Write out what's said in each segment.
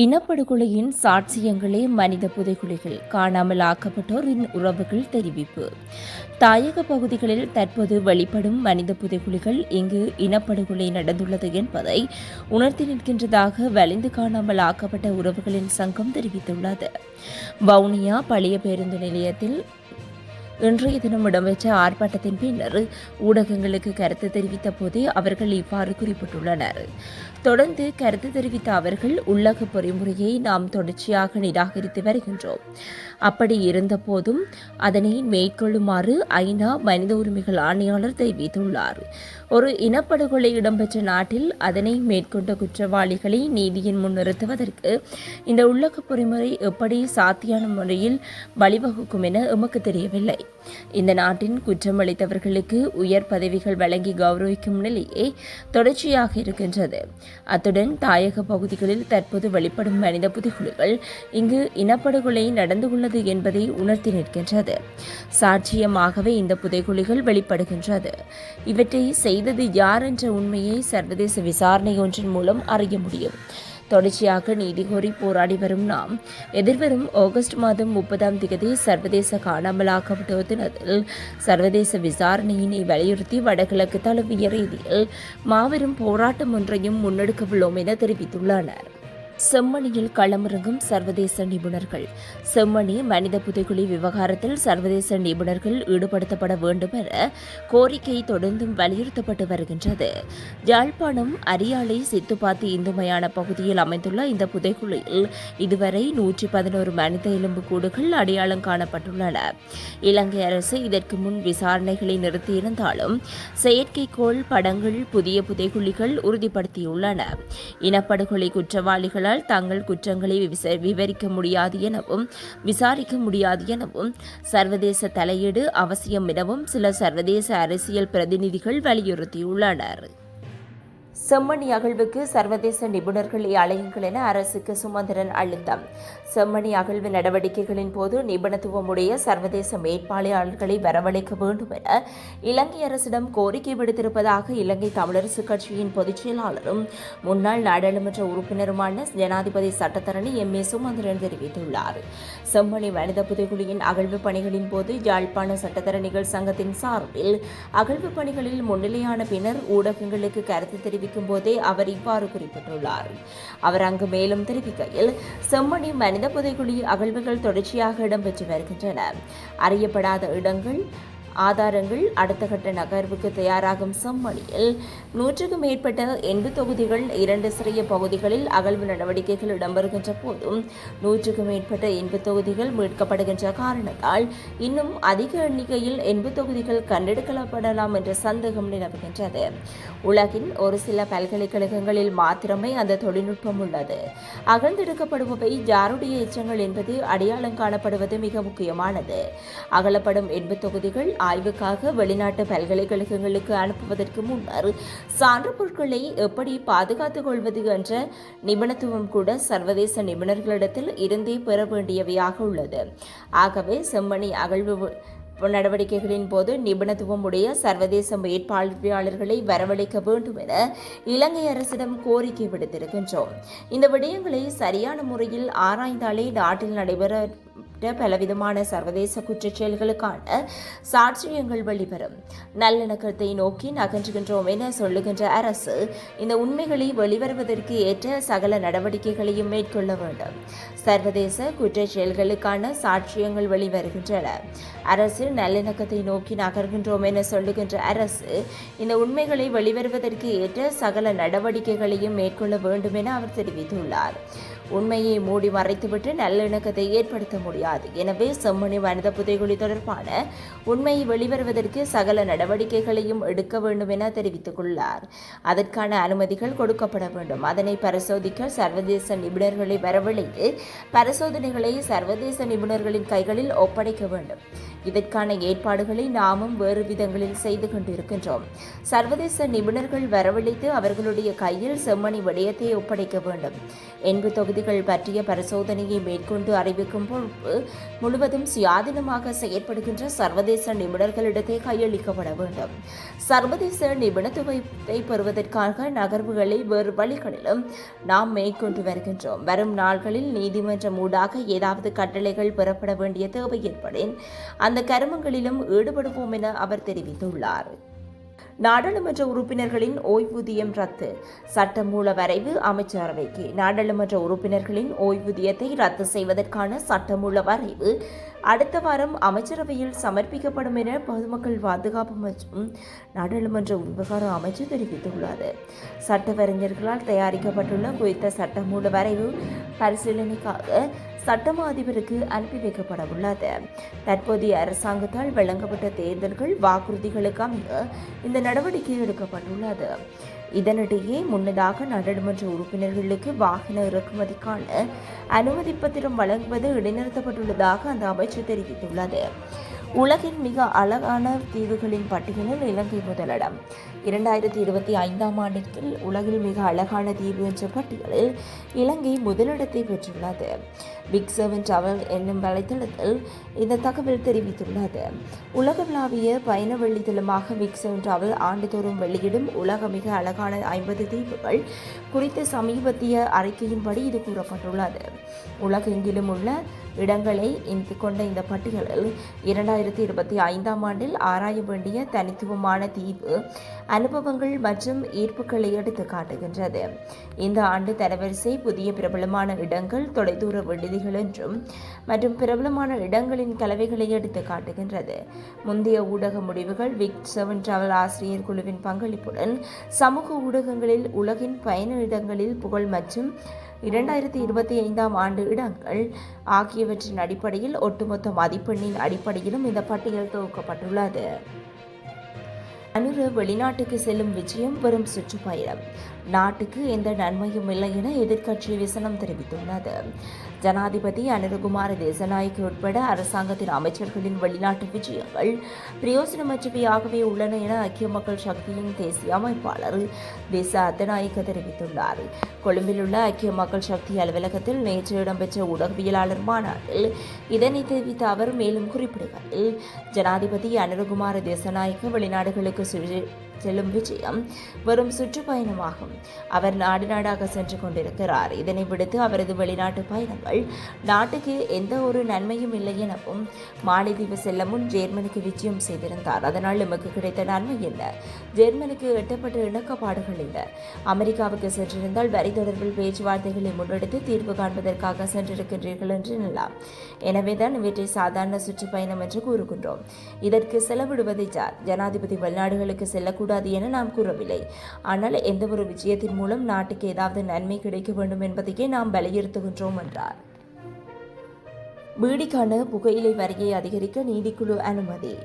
இனப்படுகொலையின் சாட்சியங்களே மனித புதைகுழிகள். காணாமல் ஆக்கப்பட்டோரின் உறவுகள் தெரிவிப்பு. தாயக பகுதிகளில் தற்போது வெளிப்படும் மனித புதைகுழிகள் இங்கு இனப்படுகொலை நடந்துள்ளது என்பதை உணர்த்தி நிற்கின்றதாக வலிந்து காணாமல் ஆக்கப்பட்ட உறவுகளின் சங்கம் தெரிவித்துள்ளது. வவுனியா பழைய பேருந்து நிலையத்தில் இன்றைய தினம் இடம்பெற்ற ஆர்ப்பாட்டத்தின் பின்னர் ஊடகங்களுக்கு கருத்து தெரிவித்த போதே அவர்கள் இவ்வாறு குறிப்பிட்டுள்ளனர். தொடர்ந்து கருத்து தெரிவித்த அவர்கள் உள்ளக பொறிமுறையை நாம் தொடர்ச்சியாக நிராகரித்து வருகின்றோம். அப்படி இருந்தபோதும் அதனை மேற்கொள்ளுமாறு ஐநா மனித உரிமைகள் ஆணையாளர் தெரிவித்துள்ளார். ஒரு இனப்படுகொலை இடம்பெற்ற நாட்டில் அதனை மேற்கொண்ட குற்றவாளிகளை நீதியின் முன் நிறுத்துவதற்கு இந்த உள்ளக பொறிமுறை எப்படி சாத்தியான முறையில் வழிவகுக்கும் என எமக்கு தெரியவில்லை. இந்த நாட்டின் குற்றமளித்தவர்களுக்கு உயர் பதவிகள் வழங்கி கௌரவிக்கும் நிலையே தொடர்ச்சியாக இருக்கின்றது. அத்துடன் தாயக பகுதிகளில் தற்போது வெளிப்படும் மனித புதுகுழுக்கள் இங்கு இனப்படுகொலை நடந்துள்ளது என்பதை உணர்த்தி நிற்கின்றது. சாட்சியமாகவே இந்த புதைகுழிகள் வெளிப்படுகின்றது. இவற்றை செய்தது யார் என்ற உண்மையை சர்வதேச விசாரணை ஒன்றின் மூலம் அறிய முடியும். தொடர்ச்சியாக நீதி கோரி போராடி வரும் நாம். எதிர்வரும் ஆகஸ்ட் மாதம் முப்பதாம் தேதி சர்வதேச காணாமலாக்கப்பட்ட தினத்தில் சர்வதேச விசாரணையினை வலியுறுத்தி வடகிழக்கு தழுவிய ரீதியில் மாபெரும் போராட்டம் ஒன்றையும் முன்னெடுக்கவுள்ளோம் என தெரிவித்துள்ளனர். செம்மணியில் களமிறங்கும் சர்வதேச நிபுணர்கள். செம்மணி மனித புதைகுழி விவகாரத்தில் சர்வதேச நிபுணர்கள் ஈடுபடுத்தப்பட வேண்டும் என கோரிக்கை தொடர்ந்தும் வலியுறுத்தப்பட்டு வருகின்றது. யாழ்ப்பாணம் அரியாலை சித்துப்பாத்தி இந்து மயான பகுதியில் அமைந்துள்ள இந்த புதைக்குழியில் இதுவரை நூற்றி பதினோரு மனித எலும்பு கூடுகள் அடையாளம் காணப்பட்டுள்ளன. இலங்கை அரசு இதற்கு முன் விசாரணைகளை நிறுத்தியிருந்தாலும் செயற்கைக்கோள் படங்கள் புதிய புதைகுழிகள் உறுதிப்படுத்தியுள்ளன. இனப்படுகொலை குற்றவாளிகள் குற்றவாளிகளால் தங்கள் குற்றங்களை விச- விவரிக்க முடியாது எனவும் விசாரிக்க முடியாது எனவும் சர்வதேச தலையீடு அவசியம் எனவும் சில சர்வதேச அரசியல் பிரதிநிதிகள் வலியுறுத்தியுள்ளனர். செம்மணி அகழ்வுக்கு சர்வதேச நிபுணர்களை அழையுங்கள் என அரசுக்கு சுமந்திரன் அழுத்தம். செம்மணி அகழ்வு நடவடிக்கைகளின் போது நிபுணத்துவமுடைய சர்வதேச மேற்பாளையாளர்களை வரவழைக்க வேண்டும் என இலங்கை அரசிடம் கோரிக்கை விடுத்திருப்பதாக இலங்கை தமிழரசுக் கட்சியின் பொதுச் செயலாளரும் முன்னாள் நாடாளுமன்ற உறுப்பினருமான ஜனாதிபதி சட்டத்தரணி எம் ஏ சுமந்திரன் தெரிவித்துள்ளார். செம்மணி மனித புதைகுழியின் அகழ்வு பணிகளின் போது யாழ்ப்பாண சட்டத்தரணிகள் சங்கத்தின் சார்பில் அகழ்வு பணிகளில் முன்னிலையான பின்னர் ஊடகங்களுக்கு கருத்து தெரிவிக்கும் போதே அவர் இவ்வாறு குறிப்பிட்டுள்ளார். அவர் அங்கு மேலும் தெரிவிக்கையில் செம்மணி மனித புதைக்குழி அகழ்வுகள் தொடர்ச்சியாக இடம்பெற்று வருகின்றன. அறியப்படாத இடங்கள் ஆதாரங்கள் அடுத்த கட்ட நகர்வுக்கு தயாராகும் சம்மணியில். நூற்றுக்கும் மேற்பட்ட எண்பு தொகுதிகள் இரண்டு சிறிய பகுதிகளில் அகழ்வு நடவடிக்கைகள் இடம்பெறுகின்ற போதும் நூற்றுக்கும் மேற்பட்ட எண்பு தொகுதிகள் மீட்கப்படுகின்ற காரணத்தால் இன்னும் அதிக எண்ணிக்கையில் எண்பு தொகுதிகள் கண்டெடுக்கப்படலாம் என்ற சந்தேகம் நிலவுகின்றது. உலகின் ஒரு சில பல்கலைக்கழகங்களில் மாத்திரமே அந்த தொழில்நுட்பம் உள்ளது. அகழ்ந்தெடுக்கப்படுபவை யாருடைய எச்சங்கள் என்பது அடையாளம் காணப்படுவது மிக முக்கியமானது. அகலப்படும் எண்பு தொகுதிகள் ஆய்வுக்காக வெளிநாட்டு பல்கலைக்கழகங்களுக்கு அனுப்புவதற்கு முன்னர் சான்று பொருட்களை எப்படி பாதுகாத்துக் கொள்வது என்ற நிபுணத்துவம் கூட சர்வதேச நிபுணர்களிடத்தில் இருந்தே பெற வேண்டியவையாக உள்ளது. ஆகவே செம்மணி அகழ்வு நடவடிக்கைகளின் போது நிபுணத்துவம் உடைய சர்வதேச மேற்பார்வையாளர்களை வரவழைக்க வேண்டும் என இலங்கை அரசிடம் கோரிக்கை விடுத்திருக்கின்றோம். இந்த விடயங்களை சரியான முறையில் ஆராய்ந்தாலே நாட்டில் நடைபெற பலவிதமான சர்வதேச குற்றச் செயல்களுக்கான சாட்சியங்கள் வெளிவரும். நல்லிணக்கத்தை நோக்கி நகன்றுகின்றோம் என சொல்லுகின்ற அரசு இந்த உண்மைகளை வெளிவருவதற்கு ஏற்ற சகல நடவடிக்கைகளையும் மேற்கொள்ள வேண்டும். சர்வதேச குற்றச் செயல்களுக்கான சாட்சியங்கள் வெளிவருகின்றன. அரசு நல்லிணக்கத்தை நோக்கி நகர்கின்றோம் என சொல்லுகின்ற அரசு இந்த உண்மைகளை வெளிவருவதற்கு ஏற்ற சகல நடவடிக்கைகளையும் மேற்கொள்ள வேண்டும் என அவர் தெரிவித்துள்ளார். உண்மையை மூடி மறைத்துவிட்டு நல்லிணக்கத்தை ஏற்படுத்த முடியாது. எனவே செம்மணி மனித புதைகுழி தொடர்பான உண்மை வெளிவருவதற்கு சகல நடவடிக்கைகளையும் எடுக்க வேண்டும் என தெரிவித்துள்ளார் அதற்கான அனுமதிகள் கொடுக்கப்பட வேண்டும். அதனை பரிசோதிக்க சர்வதேச நிபுணர்களை வரவழைத்து பரிசோதனைகளை சர்வதேச நிபுணர்களின் கைகளில் ஒப்படைக்க வேண்டும். இதற்கான ஏற்பாடுகளை நாமும் வேறு விதங்களில் செய்து கொண்டிருக்கின்றோம். சர்வதேச நிபுணர்கள் வரவழைத்து அவர்களுடைய கையில் செம்மணி விடயத்தை ஒப்படைக்க வேண்டும். என்பு தொகுதிகள் பற்றிய பரிசோதனையை மேற்கொண்டு அறிவிக்கும் பொறுப்பு முழுவதும் சுயாதீனமாக செயற்படுகின்ற சர்வதேச நிபுணர்களிடத்தே கையளிக்கப்பட வேண்டும். சர்வதேச நிபுணத்துவத்தை பெறுவதற்காக நகர்வுகளை வேறு வழிகளிலும் நாம் மேற்கொண்டு வருகின்றோம். வரும் நாள்களில் நீதிமன்றம் ஊடாக ஏதாவது கட்டளைகள் பெறப்பட வேண்டிய தேவை ஏற்படின். அந்த கருமங்களிலும் ஈடுபடுவோம் என அவர் தெரிவித்துள்ளார். நாடாளுமன்ற உறுப்பினர்களின் ஓய்வூதியம் ரத்து. சட்டமூல வரைவு அமைச்சரவைக்கு நாடாளுமன்ற உறுப்பினர்களின் ஓய்வூதியத்தை ரத்து செய்வதற்கான சட்டமூல வரைவு அடுத்த வாரம் அமைச்சரவையில் சமர்ப்பிக்கப்படும் என பொதுமக்கள் பாதுகாப்பு மற்றும் நாடாளுமன்ற விவகார அமைச்சு தெரிவித்துள்ளது. சட்டவறிஞர்களால் தயாரிக்கப்பட்டுள்ள குறித்த சட்டமூல வரைவு பரிசீலனைக்காக சட்டமா அதிபருக்கு அனுப்பி வைக்கப்பட உள்ளது. தற்போதைய அரசாங்கத்தால் வழங்கப்பட்ட தேர்தல்கள் வாக்குறுதிகளுக்கு அமைய இந்த நடவடிக்கை எடுக்கப்பட்டுள்ளது. இதனிடையே முன்னதாக நாடாளுமன்ற உறுப்பினர்களுக்கு வாகன இறக்குமதிக்கான அனுமதி பத்திரம் வழங்குவது இடைநிறுத்தப்பட்டுள்ளதாக அந்த அமைச்சர் தெரிவித்துள்ளது. உலகின் மிக அழகான தீவுகளின் பட்டியலில் இலங்கை முதலிடம். இரண்டாயிரத்தி இருபத்தி ஐந்தாம் ஆண்டிற்கு உலகில் மிக அழகான தீவு என்ற பட்டியலில் இலங்கை முதலிடத்தை பெற்றுள்ளது. பிக் செவன் டவல் என்னும் வலைத்தளத்தில் இந்த தகவல் தெரிவித்துள்ளது. உலகளாவிய பயண வெள்ளித்தளமாக பிக் செவன் டவல் ஆண்டுதோறும் வெளியிடும் உலக மிக அழகான ஐம்பது தீவுகள் குறித்த சமீபத்திய அறிக்கையின்படி இது கூறப்பட்டுள்ளது. உலகெங்கிலும் உள்ள இடங்களை இணைத்து கொண்ட இந்த பட்டியலில் இரண்டாயிரத்தி இருபத்தி ஐந்தாம் ஆண்டில் ஆராய வேண்டிய தனித்துவமான தீவு அனுபவங்கள் மற்றும் ஈர்ப்புகளை எடுத்து காட்டுகின்றது. இந்த ஆண்டு தரவரிசை புதிய பிரபலமான இடங்கள் தொலைதூர விடுதிகள் என்றும் மற்றும் பிரபலமான இடங்களின் கலவைகளை எடுத்து காட்டுகின்றது. முந்தைய ஊடக முடிவுகள் விக் செவன் டிராவல் ஆசிரியர் குழுவின் பங்களிப்புடன் சமூக ஊடகங்களில் உலகின் பயண இடங்களில் புகழ் மற்றும் இரண்டாயிரத்தி இருபத்தி ஐந்தாம் ஆண்டு இடங்கள் ஆகியவற்றின் அடிப்படையில் ஒட்டுமொத்த மதிப்பெண்ணின் அடிப்படையிலும் இந்த பட்டியல் தொகுக்கப்பட்டுள்ளது. அனுர வெளிநாட்டுக்கு செல்லும் விஜயம் வெறும் சுற்றுப்பயணம். நாட்டுக்கு எந்த நன்மையும் இல்லை என எதிர்க்கட்சி விசனம் தெரிவித்துள்ளது. ஜனாதிபதி அனுரகுமார தேசநாயக்கு உட்பட அரசாங்கத்தின் அமைச்சர்களின் வெளிநாட்டு விஜயங்கள் பிரயோசனமற்றவையாகவே உள்ளன என ஐக்கிய மக்கள் சக்தியின் தேசிய அமைப்பாளர் தேச அத்தநாயக்க தெரிவித்துள்ளார். கொழும்பில் உள்ள ஐக்கிய மக்கள் சக்தி அலுவலகத்தில் நேற்று இடம்பெற்ற ஊடகவியலாளர் மாநாட்டில் இதனை தெரிவித்த அவர் மேலும் குறிப்பிடுகையில் ஜனாதிபதி அனுரகுமார தேசநாயக்க வெளிநாடுகளுக்கு quelques sujets செல்லும் விஜயம் வெறும் சுற்றுப்பயணமாகும். அவர் நாடு நாடாக சென்று கொண்டிருக்கிறார். இதனை விடுத்து அவரது வெளிநாட்டு பயணங்கள் நாட்டுக்கு எந்த ஒரு நன்மையும் இல்லை எனவும் மாலைதீவு செல்ல முன் ஜெர்மனிக்கு விஜயம் செய்திருந்தார். அதனால் நமக்கு கிடைத்த நன்மை என்ன? ஜெர்மனிக்கு எட்டப்பட்ட இணக்கப்பாடுகள் இல்லை அமெரிக்காவுக்கு சென்றிருந்தால் வரி தொடர்பில் பேச்சுவார்த்தைகளை முன்னெடுத்து தீர்வு காண்பதற்காக சென்றிருக்கின்றீர்கள் என்று எண்ணலாம். எனவேதான் இவற்றை சாதாரண சுற்றுப்பயணம் என்று கூறுகின்றோம். இதற்கு செலவிடுவதை ஜார் ஜனாதிபதி வெளிநாடுகளுக்கு செல்லக்கூடாது என நாம் கூறவில்லை. ஆனால் எந்த ஒரு விஜயத்தின் மூலம் நாட்டுக்கு ஏதாவது நன்மை கிடைக்க வேண்டும் என்பதையே நாம் வலியுறுத்துகின்றோம் என்றார். பீடிக்கான புகையிலை வரியை அதிகரிக்க நீதிக்குழு அனுமதி.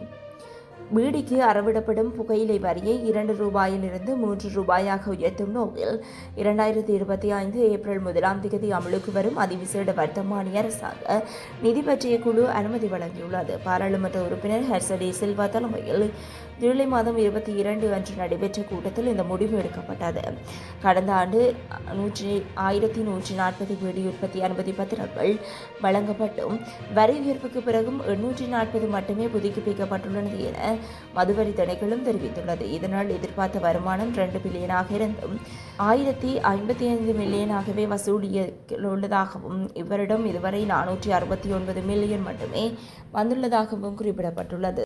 பீடிக்கு அறவிடப்படும் புகையிலை வரியை இரண்டு ரூபாயிலிருந்து மூன்று ரூபாயாக உயர்த்தும் நோக்கில் இரண்டாயிரத்தி இருபத்தி ஐந்து ஏப்ரல் முதலாம் தேதி அமலுக்கு வரும் அதிவிசேட வர்த்தமானி அரசாங்க நிதி பற்றிய குழு அனுமதி வழங்கியுள்ளது. பாராளுமன்ற உறுப்பினர் ஹர்சடி சில்வா தலைமையில் ஜூலை மாதம் இருபத்தி இரண்டு அன்று நடைபெற்ற கூட்டத்தில் இந்த முடிவு எடுக்கப்பட்டது. கடந்த ஆண்டு நூற்றி ஆயிரத்தி நூற்றி நாற்பது வீடு உற்பத்தி அனுமதி பத்திரங்கள் வழங்கப்பட்டும். வரி உயர்வுக்கு பிறகும் எண்ணூற்றி நாற்பது மட்டுமே புதுப்பிக்கப்பட்டுள்ளது என மதுவரி திணைக்களும் தெரிவித்துள்ளது. இதனால் எதிர்பார்த்த வருமானம் ரெண்டு பில்லியனாக இருந்தும் ஆயிரத்தி ஐம்பத்தி ஐந்து மில்லியனாகவே வசூலியுள்ளதாகவும் இவரிடம் இதுவரை நானூற்றி அறுபத்தி ஒன்பது மில்லியன் மட்டுமே வந்துள்ளதாகவும் குறிப்பிடப்பட்டுள்ளது.